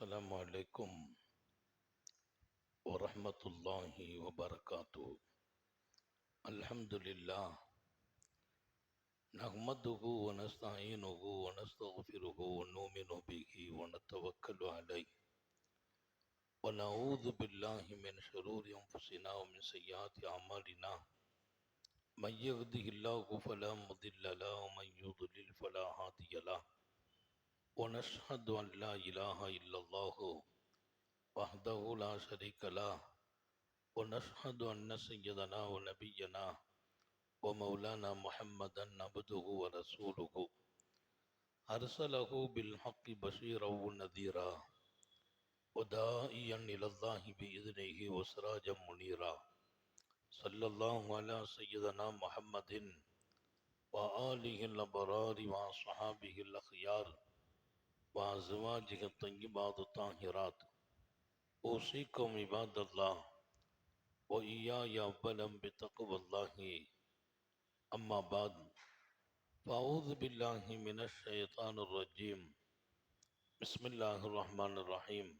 السلام عليكم ورحمة الله وبركاته الحمد لله نحمده ونستعينه ونستغفره ونؤمن به ونتوكل عليه ونعوذ بالله من شرور أنفسنا ومن سيئات أعمالنا من يهده الله فلا مضل له، ومن يضلل فلا هادي له۔ ونشهد أن لا إله إلا الله وحده لا شريك له ونشهد أن سيدنا ونبينا ومولانا محمدا عبده ورسوله. أرسله بالحق بشيرا ونذيرا ودائيا إلى الله بإذنه وسراجا منيرا. صلى الله على سيدنا محمد وآله الأبرار وأصحابه الأخيار. الطیبات الطاہرات اوصیکم عباد اللہ۔ بتقوى اما بعد۔ فاعوذ من الشیطان الرجیم۔ بسم اللہ الرحمن الرحیم۔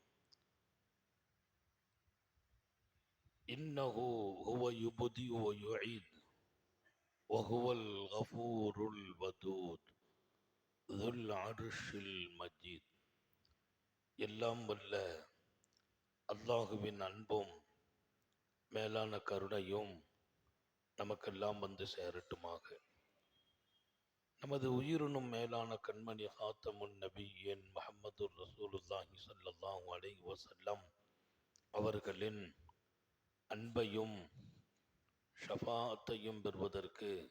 انه هو يبدئ ويعيد وهو الغفور الودود۔ மஜீத் எல்லாம் வல்ல அல்லாஹுவின் அன்பும் மேலான கருணையும் நமக்கெல்லாம் வந்து சேரட்டுமாக. நமது உயிரினும் மேலான கண்மணி ஹாத்தமுன் நபியின் முகமது ரசூலுல்லாஹி சல்லாஹூ அலை வசல்லம் அவர்களின் அன்பையும் ஷஃபாத்தையும் பெறுவதற்கு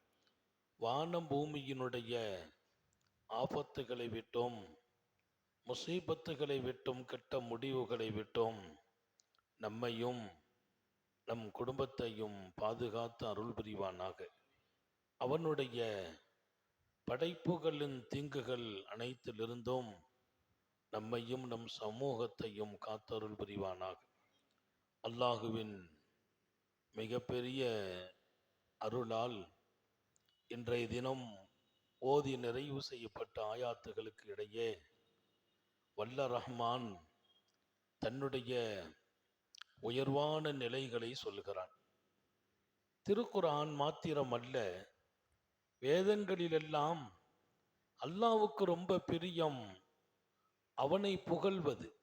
வானம் பூமியினுடைய ஆபத்துகளை விட்டும் முசீபத்துகளை விட்டும் கெட்ட முடிவுகளை விட்டும் நம்மையும் நம் குடும்பத்தையும் பாதுகாத்து அருள் புரிவானாக. அவனுடைய படைப்புகளின் தீங்குகள் அனைத்திலிருந்தும் நம்மையும் நம் சமூகத்தையும் காத்தருள் புரிவானாக. அல்லாஹுவின் மிகப்பெரிய அருளால் இன்றைய தினம் ஓதி நிறைவு செய்யப்பட்ட ஆயாத்துகளுக்கு இடையே வல்ல ரஹ்மான் தன்னுடைய உயர்வான நிலைகளை சொல்கிறான் திருக்குரான் மாத்திரம் அல்ல வேதங்களிலெல்லாம் அல்லாவுக்கு ரொம்ப பிரியம் அவனை புகழ்வது.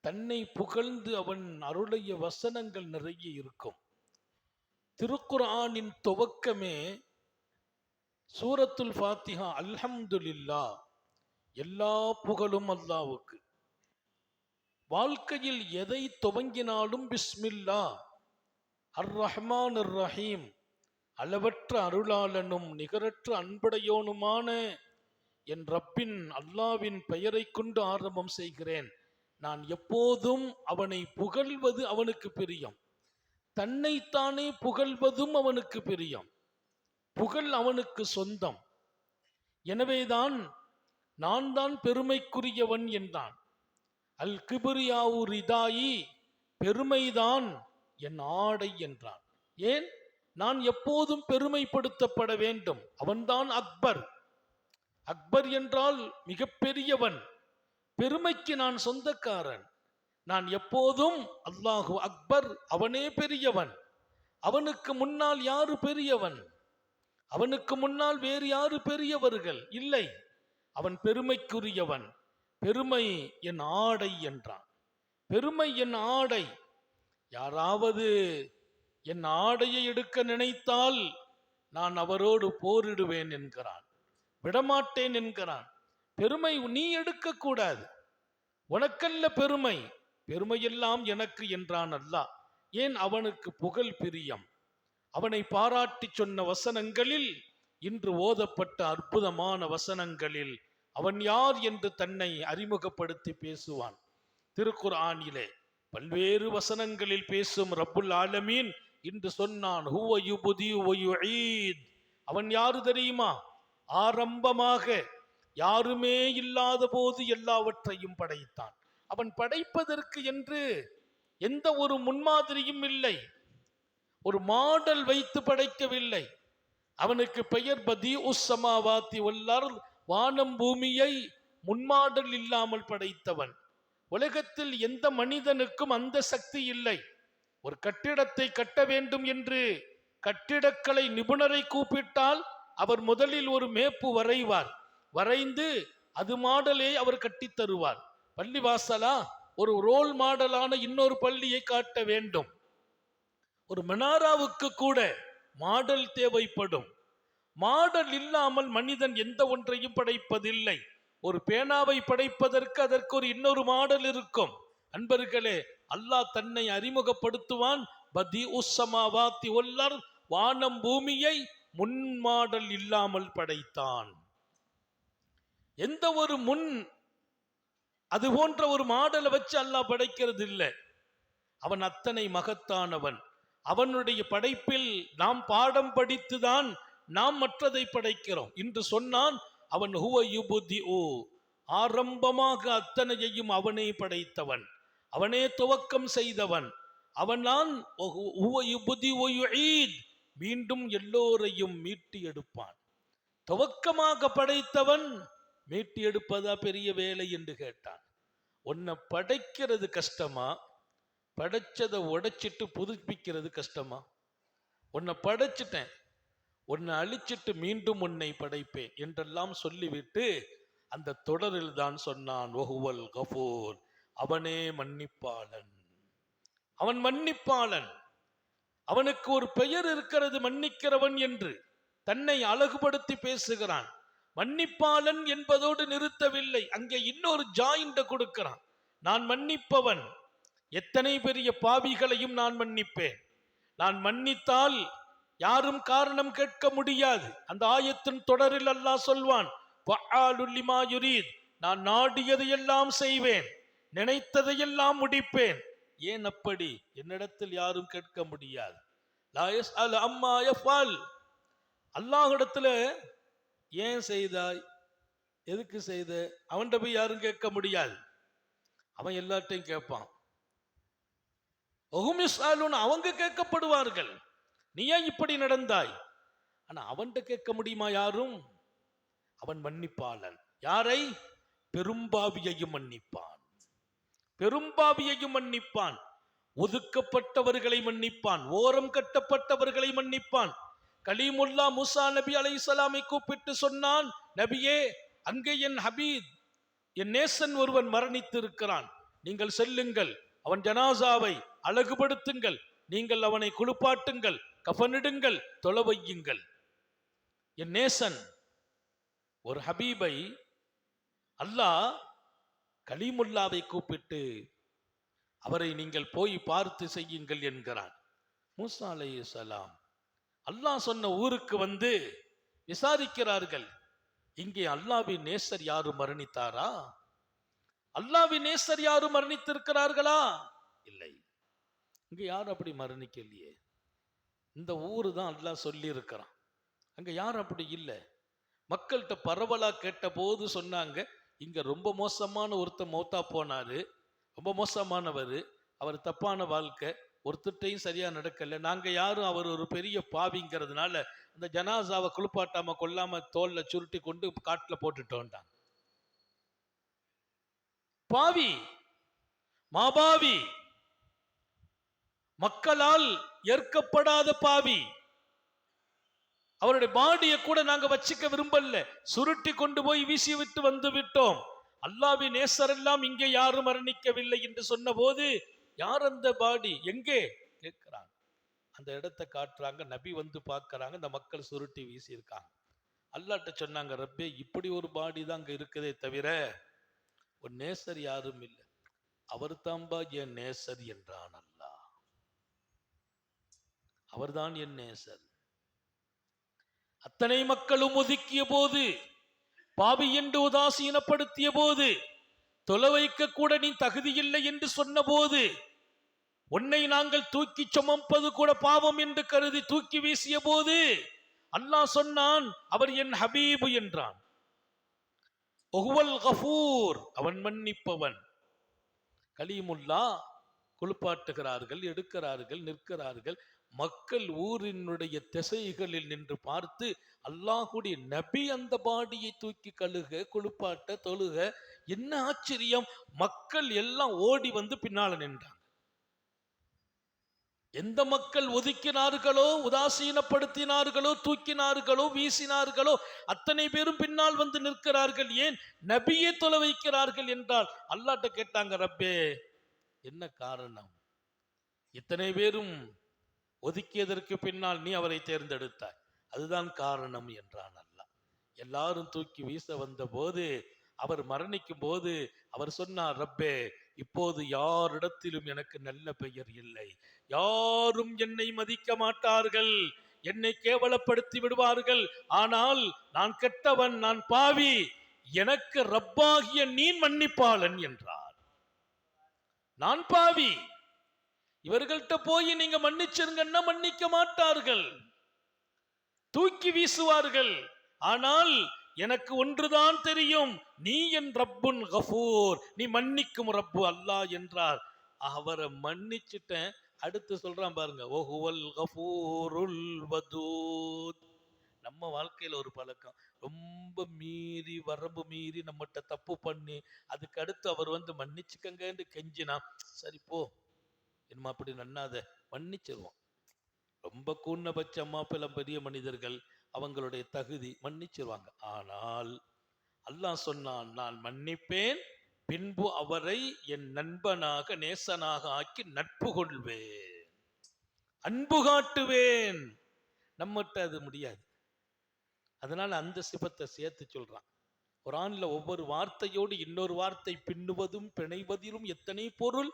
தன்னை புகழ்ந்து அவன் அருளைய வசனங்கள் நிறைய இருக்கும். திருக்குரானின் துவக்கமே சூரத்துல் ஃபாத்திஹா அல்ஹம்துலில்லா எல்லா புகழும் அல்லாவுக்கு. வாழ்க்கையில் எதை துவங்கினாலும் பிஸ்மில்லா அர் ரஹ்மான் அர் ரஹீம் அளவற்ற அருளாளனும் நிகரற்ற அன்படையோனுமான என் ரப்பின் அல்லாவின் பெயரை கொண்டு ஆரம்பம் செய்கிறேன். நான் எப்போதும் அவனை புகழ்வது அவனுக்கு பிரியம். தன்னைத்தானே புகழ்வதும் அவனுக்கு பிரியம். புகழ் அவனுக்கு சொந்தம். எனவேதான் நான் தான் பெருமைக்குரியவன் என்றான். அல் கிபிரியாவு ரிதாயி பெருமைதான் என் ஆடை என்றான். ஏன்? நான் எப்போதும் பெருமைப்படுத்தப்பட வேண்டும். அவன்தான் அக்பர். அக்பர் என்றால் மிகப்பெரியவன் பெருமைக்கு நான் சொந்தக்காரன். நான் எப்போதும் அல்லாஹு அக்பர் அவனே பெரியவன். அவனுக்கு முன்னால் யாரு பெரியவன்? அவனுக்கு முன்னால் வேறு யாரு பெரியவர்கள்? இல்லை. அவன் பெருமைக்குரியவன். பெருமை என் ஆடை என்றான். பெருமை என் ஆடை. யாராவது என் ஆடையை எடுக்க நினைத்தால் நான் அவரோடு போரிடுவேன் என்கிறான். விடமாட்டேன் என்கிறான். பெருமை நீ எடுக்கக்கூடாது உனக்கல்ல பெருமை. பெருமையெல்லாம் எனக்கு என்றான் அல்லாஹ். ஏன் அவனுக்கு புகழ் பிரியம்? அவனை பாராட்டி சொன்ன வசனங்களில் இன்று ஓதப்பட்ட அற்புதமான வசனங்களில் அவன் யார் என்று தன்னை அறிமுகப்படுத்தி பேசுவான். திருக்குர்ஆனிலே பல்வேறு வசனங்களில் பேசும் ரப்புல் ஆலமீன் இன்று சொன்னான் அவன் யாரு தெரியுமா? ஆரம்பமாக யாருமே இல்லாத போது எல்லாவற்றையும் படைத்தான். அவன் படைப்பதற்கு என்று எந்த ஒரு முன்மாதிரியும் இல்லை. ஒரு மாடல் வைத்து படைக்கவில்லை. அவனுக்கு பெயர் பதி உஸ்ஸமாவாத்தி உள்ளார் வானம் பூமியை முன்மாடல் இல்லாமல் படைத்தவன். உலகத்தில் எந்த மனிதனுக்கும் அந்த சக்தி இல்லை. ஒரு கட்டிடத்தை கட்ட வேண்டும் என்று கட்டிடக்கலை நிபுணரை கூப்பிட்டால் அவர் முதலில் ஒரு மேப்பு வரைவார். வரைந்து அது மாடலே அவர் கட்டித் தருவார் பள்ளிவாசலா ஒரு ரோல் மாடலான இன்னொரு பள்ளியை காட்ட வேண்டும். ஒரு மெனாராவுக்கு கூட மாடல் தேவைப்படும். மாடல் இல்லாமல் மனிதன் எந்த ஒன்றையும் படைப்பதில்லை. ஒரு பேனாவை படைப்பதற்கு அதற்கு ஒரு இன்னொரு மாடல் இருக்கும். அன்பர்களே அல்லாஹ் தன்னை அறிமுகப்படுத்துவான். பதி உஸ்ஸமாவாத்தி ஒல்லர் வானம் பூமியை முன்மாடல் இல்லாமல் படைத்தான். எந்த ஒரு முன் அது போன்ற ஒரு மாடலை வச்சு அல்லாஹ் படைக்கிறது இல்லை அவன் அத்தனை மகத்தானவன். அவனுடைய படைப்பில் நாம் பாடம் படித்துதான் நாம் மற்றதை படைக்கிறோம். என்று சொன்னான் அவன் ஹுவ யுபுதி ஓ ஆரம்பமாக அத்தனையையும் அவனே படைத்தவன். அவனே துவக்கம் செய்தவன். அவனான் யுபுதி மீண்டும் எல்லோரையும் மீட்டி எடுப்பான். துவக்கமாக படைத்தவன் மீட்டி எடுப்பதா பெரிய வேலை என்று கேட்டான். உன்னை படைக்கிறது கஷ்டமா? படைச்சதை உடைச்சிட்டு புதுப்பிக்கிறது கஷ்டமா? உன்னை படைச்சிட்டேன். உன்னை அழிச்சிட்டு மீண்டும் உன்னை படைப்பேன் என்றெல்லாம் சொல்லிவிட்டு அந்த தொடரில் தான் சொன்னான் ஒகுவல் கஃபூர். அவனே மன்னிப்பாளன். அவன் மன்னிப்பாளன். அவனுக்கு ஒரு பெயர் இருக்கிறது மன்னிக்கிறவன் என்று தன்னை அழகுபடுத்தி பேசுகிறான். மன்னிப்பாளன் என்பதோடு நிறுத்தவில்லை. அங்கே இன்னொரு ஜாயிண்ட கொடுக்கிறான். நான் மன்னிப்பவன். எத்தனை பெரிய பாவிகளையும் நான் மன்னிப்பேன். நான் மன்னித்தால் யாரும் காரணம் கேட்க முடியாது. அந்த ஆயத்தின் தொடரில் அல்லாஹ் சொல்வான் நான் நாடியதையெல்லாம் செய்வேன் நினைத்ததையெல்லாம் முடிப்பேன். ஏன் அப்படி? என்னிடத்தில் யாரும் கேட்க முடியாது. லா அம்மா யஃபால் ஏன் செய்தாய்? எதுக்கு செய்த? அவன்கிட்ட போய் யாரும் கேட்க முடியாது. அவன் எல்லார்ட்டையும் கேட்பான். ஒகுமிஸ்ஆலுன் அவங்க கேட்கப்படுவார்கள். நீ ஏன் இப்படி நடந்தாய்? ஆனால் அவன்கிட்ட கேட்க முடியுமா யாரும்? அவன் மன்னிப்பாளன். யாரை? பெரும்பாவியையும் மன்னிப்பான். பெரும்பாவியையும் மன்னிப்பான். ஒதுக்கப்பட்டவர்களை மன்னிப்பான். ஓரம் கட்டப்பட்டவர்களை மன்னிப்பான். கலீமுல்லா முசா நபி அலைஹிஸ்ஸலாமை கூப்பிட்டு சொன்னான் நபியே அங்கே என் ஹபீத் என் நேசன் ஒருவன் மரணித்திருக்கிறான். நீங்கள் செல்லுங்கள். அவன் ஜனாசாவை அழகுபடுத்துங்கள். நீங்கள் அவனை குளிப்பாட்டுங்கள். கஃனிடுங்கள் தொலைவையுங்கள் என் நேசன் ஒரு ஹபீபை அல்லாஹ் கலீமுல்லாவை கூப்பிட்டு அவரை நீங்கள் போய் பார்த்து செய்யுங்கள் என்கிறான். மூசா அலைஹிஸ்ஸலாம் அல்லாஹ் சொன்ன ஊருக்கு வந்து விசாரிக்கிறார்கள். இங்கே அல்லாவின் நேசர் யாரும் மரணித்தாரா? அல்லாவின் நேசர் யாரும் மரணித்திருக்கிறார்களா? இல்லை. இங்க யாரும் அப்படி மரணிக்கலையே? இந்த ஊர் தான் அல்லாஹ் சொல்லியிருக்கிறான். அங்கே அங்க யாரும் அப்படி இல்லை? மக்கள்கிட்ட பரவலாக கேட்ட போது சொன்னாங்க இங்கே ரொம்ப மோசமான ஒருத்தர் மௌத்தா போனார் ரொம்ப மோசமானவர் அவர் தப்பான வாழ்க்கை ஒருத்தட்டையும் சரியா நடக்கல நாங்க யாரும் அவர் ஒரு பெரிய பாவிங்கிறதுனால அந்த ஜனாசாவை குளிப்பாட்டாம கொல்லாம தோல்ல சுருட்டி கொண்டு காட்டில் போட்டுட்டோம்டாங்க பாவி மாபாவி மக்களால் ஏற்கப்படாத பாவி. அவருடைய பாடியை கூட நாங்க வச்சுக்க விரும்பல. சுருட்டி கொண்டு போய் வீசி விட்டு வந்து விட்டோம். அல்லாவின் நேசரெல்லாம் இங்கே யாரும் மரணிக்கவில்லை என்று சொன்னபோது யார் அந்த பாடி? எங்கே? கேட்கிறாங்க. அந்த இடத்தை காட்டுறாங்க. நபி வந்து பார்க்கறாங்க. இந்த மக்கள் சுருட்டி வீசி இருக்காங்க அல்லாட்ட சொன்னாங்க ரப்பே இப்படி ஒரு பாடி தான் அங்க இருக்குதே தவிர ஒரு நேசர் யாரும் இல்லை. அவர் தாம்பா என் நேசர் என்றான் அவர்தான் என் நேசர். அத்தனை மக்களும் ஒதுக்கிய போது பாவி என்று உதாசீனப்படுத்திய போது தொலை வைக்க கூட நீ தகுதியில்லை என்று சொன்னபோது உன்னை நாங்கள் தூக்கி சுமப்பது கூட பாவம் என்று கருதி தூக்கி வீசிய போது அல்லாஹ் சொன்னான் அவர் என் ஹபீபு என்றான். ஒஹுவல் கஃபூர் அவன் மன்னிப்பவன். கலீமுல்லா குளிப்பாட்டுகிறார்கள் எடுக்கிறார்கள் நிற்கிறார்கள் மக்கள் ஊரினுடைய திசைகளில் நின்று பார்த்து அல்லாஹுடைய நபி அந்த பாடியை தூக்கி கழுக குளிப்பாட்ட தொழுக. என்ன ஆச்சரியம்? மக்கள் எல்லாம் ஓடி வந்து பின்னால நின்றாங்க. எந்த மக்கள் ஒதுக்கினார்களோ உதாசீனப்படுத்தினார்களோ தூக்கினார்களோ வீசினார்களோ அத்தனை பேரும் பின்னால் வந்து நிற்கிறார்கள். ஏன்? நபியை தொலை வைக்கிறார்கள் என்றால் அல்லாட்ட கேட்டாங்க ரப்பே என்ன காரணம்? இத்தனை பேரும் ஒதுக்கியதற்கு பின்னால் நீ அவரை தேர்ந்தெடுத்தாய். அதுதான் காரணம் என்றான் அல்லா எல்லாரும் தூக்கி வீச வந்த போது அவர் மரணிக்கும் போது அவர் சொன்னார் ரப்பே இப்போது யாரிடத்திலும் எனக்கு நல்ல பெயர் இல்லை. யாரும் என்னை மதிக்க மாட்டார்கள். என்னை கேவலப்படுத்தி விடுவார்கள். ஆனால் நான் கெட்டவன் நான் பாவி. எனக்கு ரப்பாகிய நீ மன்னிப்பாளன் என்றார். நான் பாவி. இவர்கள்ட்ட போய் நீங்க மன்னிச்சிருங்கன்னா மன்னிக்க மாட்டார்கள். தூக்கி வீசுவார்கள். ஆனால் எனக்கு ஒன்றுதான் தெரியும். நீ என் ரப்புன் கஃபூர். நீ மன்னிக்கும் ரப்பு அல்லாஹ் என்றார். அவரை மன்னிச்சிட்டேன். அடுத்து சொல்றான் பாருங்க. ஓஹுவல் கஃபூருல் வதூத். நம்ம வாழ்க்கையில ஒரு பழக்கம். ரொம்ப மீறி வரம்பு மீறி நம்மகிட்ட தப்பு பண்ணி அதுக்கு அடுத்து அவர் வந்து மன்னிச்சுக்கங்கன்னு கெஞ்சினா சரி போ என்னமா அப்படி நன்னாத? மன்னிச்சிருவோம். ரொம்ப கூன்னபட்ச அம்மாப்பெல்லாம் பெரிய மனிதர்கள் அவங்களுடைய தகுதி மன்னிச்சிருவாங்க. ஆனால் அல்லாஹ் சொன்னான் நான் மன்னிப்பேன் பின்பு அவரை என் நண்பனாக நேசனாக ஆக்கி நட்பு கொள்வேன். அன்பு காட்டுவேன். நம்மகிட்ட அது முடியாது. அதனால அந்த சிபத்தை சேர்த்து சொல்றான். குரான்ல ஒவ்வொரு வார்த்தையோடு இன்னொரு வார்த்தை பின்னுவதும் பிணைவதிலும் எத்தனை பொருள்?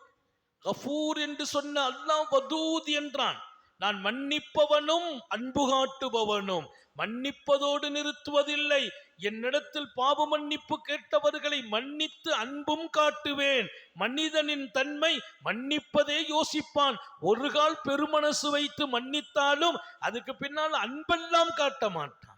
கஃபூர் என்று சொன்ன அல்லாஹ் வதூத் என்றான். நான் மன்னிப்பவனும் அன்பு காட்டுபவனும். மன்னிப்பதோடு நிறுத்துவதில்லை. என்னிடத்தில் பாவ மன்னிப்பு கேட்டவர்களை மன்னித்து அன்பும் காட்டுவேன். மனிதனின் தன்மை மன்னிப்பதே யோசிப்பான். ஒரு கால் பெருமனசு வைத்து மன்னித்தாலும் அதுக்கு பின்னால் அன்பெல்லாம் காட்ட மாட்டான்.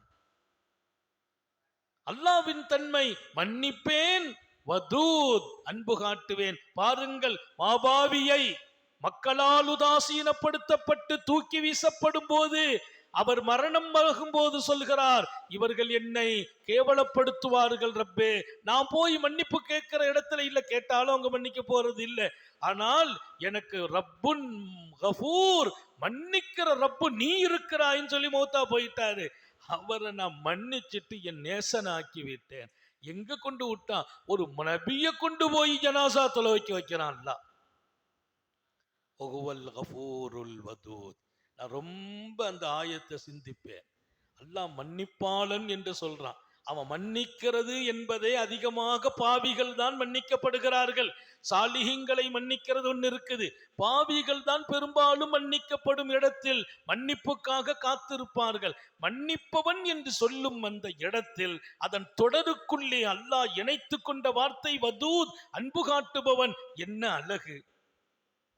அல்லாவின் தன்மை மன்னிப்பேன் வதூத் அன்பு காட்டுவேன். பாருங்கள் மாபாவியை மக்களால் உதாசீனப்படுத்தப்பட்டு தூக்கி வீசப்படும் போது அவர் மரணம் போது சொல்கிறார் இவர்கள் என்னை கேவலப்படுத்துவார்கள் ரப்பே. நான் போய் மன்னிப்பு கேட்கிற இடத்துல இல்லை கேட்டாலும் அவங்க மன்னிக்க போறது இல்லை. ஆனால் எனக்கு ரப்புன் கஃபூர் மன்னிக்கிற ரப்பு நீ இருக்கிறாயின்னு சொல்லி மௌத்தா போயிட்டாரு. அவரை நான் மன்னிச்சிட்டு என் நேசனாக்கி விட்டேன். எங்க கொண்டு விட்டான்? ஒரு நபிய கொண்டு போய் ஜனாசா தொலை வைக்க வைக்கிறான்ல. ஒகுவல் கஃபூருல் வதூத். நான் ரொம்ப அந்த ஆயத்தை சிந்திப்பேன். அல்லாஹ் மன்னிப்பாளன் என்று சொல்றான். அவன் மன்னிக்கிறது என்பதே அதிகமாக பாவிகள் தான் மன்னிக்கப்படுகிறார்கள். சாலிஹிங்களை மன்னிக்கிறது ஒன்று இருக்குது. பாவிகள் தான் பெரும்பாலும் மன்னிக்கப்படும் இடத்தில் மன்னிப்புக்காக காத்திருப்பார்கள். மன்னிப்பவன் என்று சொல்லும் அந்த இடத்தில் அதன் தொடருக்குள்ளே அல்லாஹ் இணைத்து கொண்ட வார்த்தை வதூத் அன்பு காட்டுபவன். என்ன அழகு.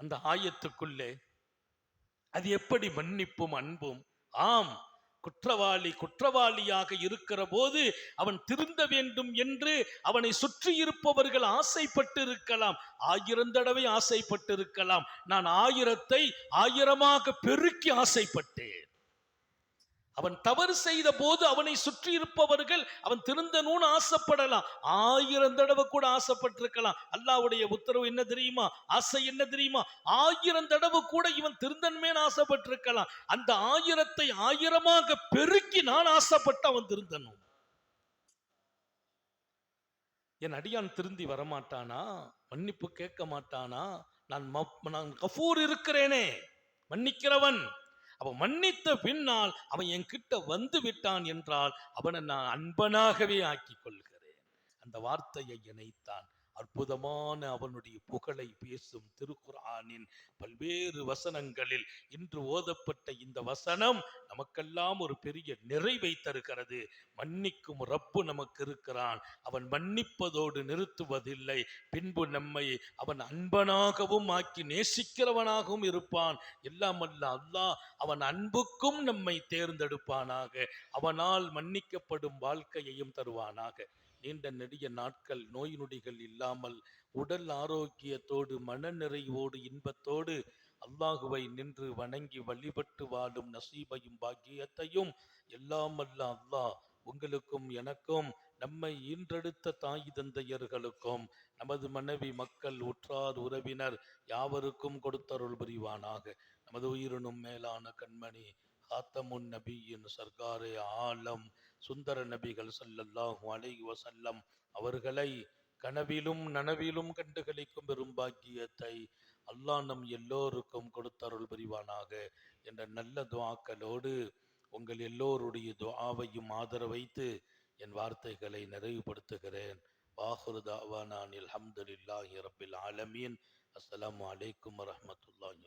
அந்த ஆயத்துக்குள்ளே அது எப்படி மன்னிப்பும் அன்பும்? ஆம் குற்றவாளி குற்றவாளியாக இருக்கிற போது அவன் திருந்த வேண்டும் என்று அவனை சுற்றி இருப்பவர்கள் ஆசைப்பட்டிருக்கலாம். ஆயிரம் தடவை ஆசைப்பட்டிருக்கலாம். நான் ஆயிரத்தை ஆயிரமாக பெருக்கி ஆசைப்பட்டேன். அவன் தவறு செய்த போது அவனை சுற்றி இருப்பவர்கள் அவன் திருந்தணும்னு ஆசைப்படலாம். ஆயிரம் தடவை கூட ஆசைப்பட்டிருக்கலாம். அல்லாவுடைய உத்தரவு என்ன தெரியுமா? ஆசை என்ன தெரியுமா? ஆயிரம் தடவை கூட இவன் திருந்தன்மேன்னு ஆசைப்பட்டிருக்கலாம். அந்த ஆயிரத்தை ஆயிரமாக பெருக்கி நான் ஆசைப்பட்டு அவன் திருந்தணும் என் அடியான் திருந்தி வரமாட்டானா? மன்னிப்பு கேட்க மாட்டானா? நான் மப்- நான் கஃபூர் இருக்கிறேனே. மன்னிக்கிறவன். அவன் மன்னித்த பின்னால் அவன் என் கிட்ட வந்து விட்டான் என்றால் அவனை நான் அன்பனாகவே ஆக்கி கொள்கிறேன் அந்த வார்த்தையை இணைத்தான். அற்புதமான அவனுடைய புகழை பேசும் திருக்குரானின் பல்வேறு வசனங்களில் இன்று ஓதப்பட்ட இந்த வசனம் நமக்கெல்லாம் ஒரு பெரிய நிறைவை தருகிறது. மன்னிக்கும் ரப்பு நமக்கு இருக்கிறான். அவன் மன்னிப்பதோடு நிறுத்துவதில்லை. பின்பு நம்மை அவன் அன்பனாகவும் ஆக்கி நேசிக்கிறவனாகவும் இருப்பான். எல்லாம் அல்ல அல்லாஹ் அவன் அன்புக்கும் நம்மை தேர்ந்தெடுப்பானாக. அவனால் மன்னிக்கப்படும் வாழ்க்கையையும் தருவானாக. நீண்ட நெடிய நாட்கள் நோய் நொடிகள் இல்லாமல் உடல் ஆரோக்கியத்தோடு மனநிறைவோடு இன்பத்தோடு அல்லாஹுவை நின்று வணங்கி வழிபட்டு வாழும் நசீபையும் பாக்கியத்தையும் எல்லாம் அல்ல அல்லாஹ் உங்களுக்கும் எனக்கும் நம்மை ஈன்றெடுத்த தாய் தந்தையர்களுக்கும் நமது மனைவி மக்கள் உற்றார் உறவினர் யாவருக்கும் கொடுத்தருள் புரிவானாக. நமது உயிரினும் மேலான கண்மணி காத்தமுன் நபியின் சர்க்காரே ஆலம். சுந்தர நபிகள் சல்லல்லாஹு அலை வசல்லம் அவர்களை கனவிலும் நனவிலும் கண்டுகளிக்கும் பெரும் பாக்கியத்தை அல்லாஹ் நம் எல்லோருக்கும் கொடுத்தருள் புரிவானாக என்ற நல்ல துவாக்களோடு உங்கள் எல்லோருடைய துவாவையும் ஆதரவைத்து என் வார்த்தைகளை நிறைவுபடுத்துகிறேன். வாஹுரு தாவானான் அல்ஹம்துலில்லாஹி ஆலமீன். அஸ்லாம் வலைக்கம் வரமத்துல்லாஹி